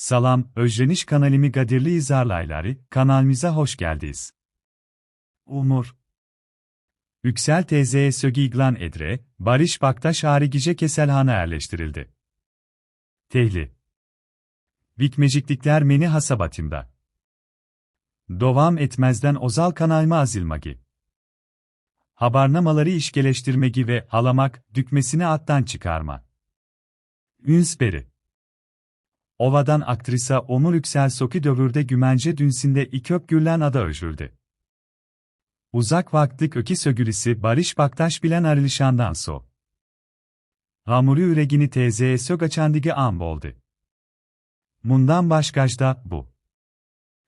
Salam, özleniş kanalimi Gadirli izarlayları, kanalımıza hoş geldiniz. Umur. Yüksel teyzeye sögi iglan edre, Barış Baktaş Harigice Keselhan'a yerleştirildi. Tehli. Vikmeciklikler meni hasabatımda. Dovam etmezden ozal kanalma azilmagi. Habarnamaları işgeleştirmegi ve halamak, dükmesini attan çıkarma. Ünsberi. Ovadan aktrisa Omur Yüksel Soki dövürde gümence dünsinde ikök gürlen ada öjüldü. Uzak vaktlik öki sögülisi Barış Baktaş bilen arilişandan so. Hamuri üregini teyzeye sök açandigi an boldu. Mundan başkajda bu.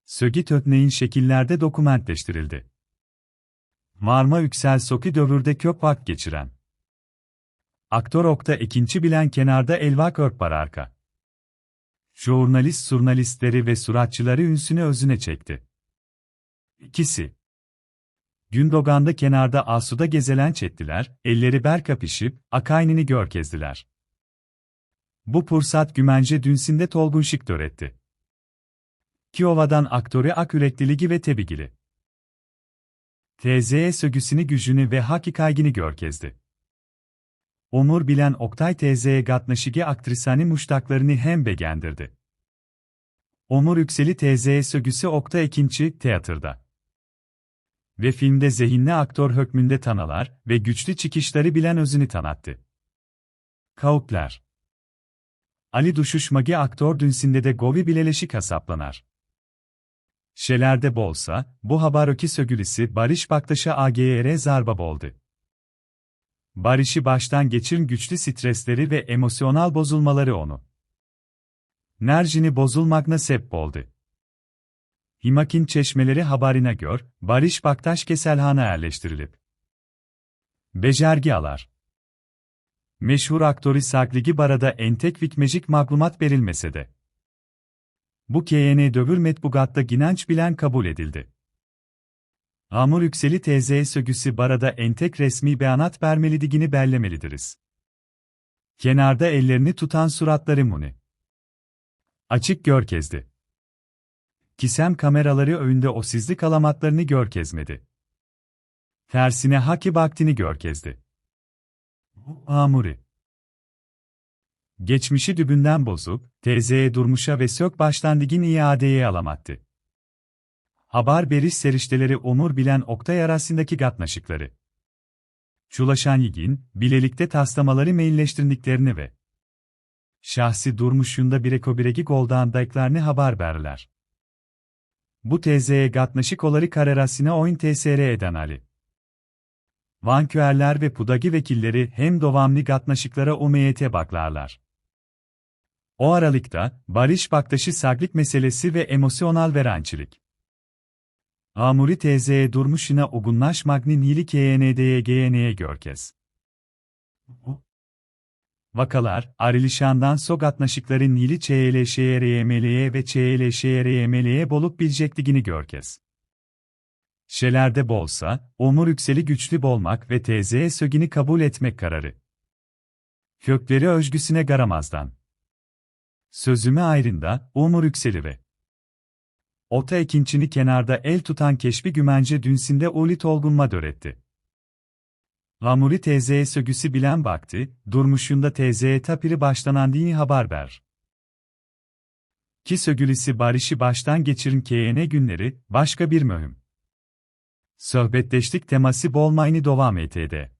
Sögi tötneyin şekillerde dokumentleştirildi. Marma Yüksel Soki dövürde kök vakt geçiren. Aktör okta ikinci bilen kenarda elvak örtbar arka. Jurnalist surnalistleri ve suratçıları ünsüne özüne çekti. İkisi. Gündogan'da kenarda asuda gezelen çettiler, elleri ber kapışıp, akaynini görkezdiler. Bu pursat gümence dünsinde tolgun şık töretti. Kiova'dan aktörü ak yürekliligi ve tebigili. TZ'ye sögüsünü gücünü ve hakikaygini görkezdi. Omur bilen Oktay teyzeye gatnaşigi aktrisani muştaklarını hem beğendirdi. Omur Yükseli teyzeye sögüsü Oktay ikinci teatrda. Ve filmde zehinli aktör hükmünde tanalar ve güçlü çıkışları bilen özünü tanattı. Kaupler Ali Duşuşmagi aktör dünsinde de govi bileleşi kasaplanar. Şelerde bolsa, bu habaröki sögülisi Barış Baktaş'a AGR zarba boldu. Barış'ı baştan geçirin güçlü stresleri ve emosyonal bozulmaları onu. Nerjini bozulmakna sebep oldu. Himakin çeşmeleri habarine gör, Barış Baktaş Keselhan'a yerleştirilip. Becergi alar. Meşhur aktörü Sakligi Barada entek vikmecik maklumat verilmese de. Bu KN dövür metbugatta ginanç bilen kabul edildi. Amur Yükseli teyzeye sögüsü barada entek resmi beyanat vermelidigini bellemelidiriz. Kenarda ellerini tutan suratları muni. Açık görkezdi. Kisem kameraları önünde o sizlik alamatlarını görkezmedi. Tersine haki baktini görkezdi. Amuri. Geçmişi dübünden bozup, teyzeye durmuşa ve sök baştan ligin iadeye alamattı. Haber beriş serişteleri omur bilen Oktay arasındaki gatnaşıkları. Çulaşan yigin, bilelikte taslamaları mailleştirdiklerini ve şahsi durmuşunda bireko bireki goldan dayıklarını haber verler. Bu tezeye gatnaşık oları kararasına oyun TSR eden Ali. Vanküerler ve pudagi vekilleri hem dovamlı gatnaşıklara umeyete baklarlar. O aralıkta, Barış Baktaşı saglik meselesi ve emosyonal verançilik. Amuri teyzeye durmuşuna ogunlaş magni nili KND'ye GN'ye görkez. Vakalar, Arilişan'dan Sogatnaşıkların Nili ÇLŞRYML'ye ve ÇLŞRYML'ye bolup bilecekligini görkez. Şelerde bolsa, omur yükseli güçlü bolmak ve teyzeye sögini kabul etmek kararı. Kökleri özgüsüne garamazdan. Sözümü ayrında, omur yükseli ve Ota ekinçini kenarda el tutan keşfi gümence dünsinde ulit olgunma döretti. Lamuri teyzeye sögüsü bilen baktı, durmuşunda teyzeye tapiri başlanan dini haber ver. Ki sögülisi barışı baştan geçirin keyene günleri, başka bir mühim. Sohbetleştik teması bolmayını devam etede.